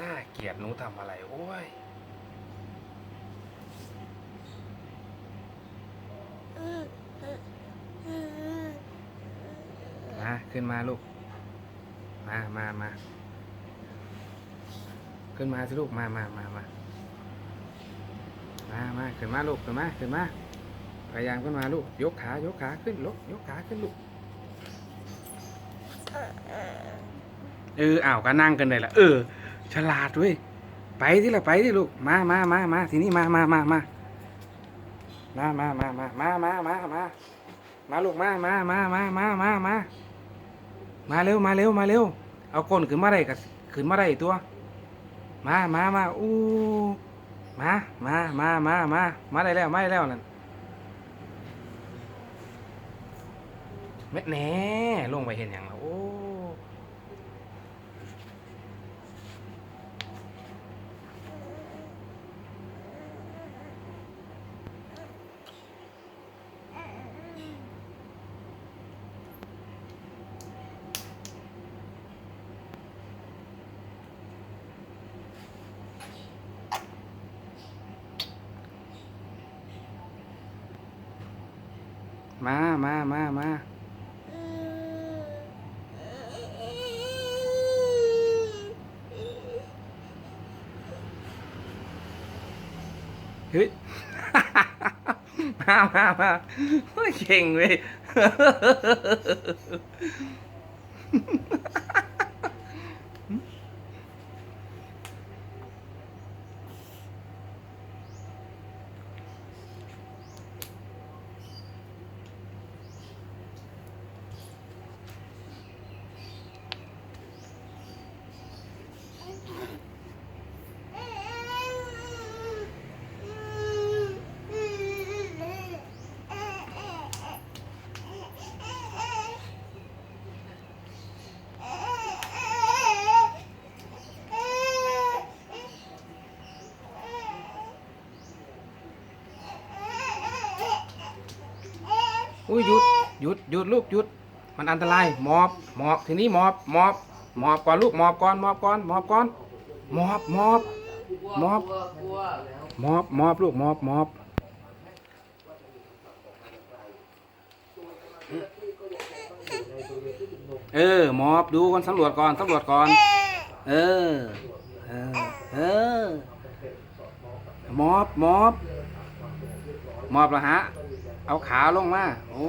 น่าเกียจหนูทำอะไร โอ้ยมาขึ้นมาลูก มามามาขึ้นมาสิลูก มามามามามามาขึ้นมาลูก ขึ้นมา ขึ้นมา พยายามขึ้นมาลูก ยกขา ยกขาขึ้นลูกยกขาขึ้นลูก เอออ้าวก็นั่งกันเลยล่ะเออ ฉลาดเว้ย ไปที่ละไปที่ลูก มามามามาทีนี้มามามามามามามามามามามามามาลูกมามามามามามามามาเร็วมาเร็วมาเร็ว เอาก้นขึ้นมาได้กับขึ้นมาได้ตัว มามามาอู้มามามามามามาได้แล้วมาได้แล้วนั่นเม็ดแหน่ลงไปเห็นอย่างละโอ้ มามามามาเฮ้ย มามามาเก่งเว้ย อุ้ยหยุดหยุดหยุดลูกหยุด มันอันตรายหมอบหมอบทีนี้หมอบหมอบหมอบก่อนลูกหมอบก่อนหมอบก่อนหมอบก่อนหมอบหมอบหมอบหมอบหมอบลูกหมอบหมอบเออหมอบดูก่อนสำรวจก่อนสำรวจก่อน เออ เออเออหมอบหมอบหมอบละฮะ เอาขาลงมา โอ้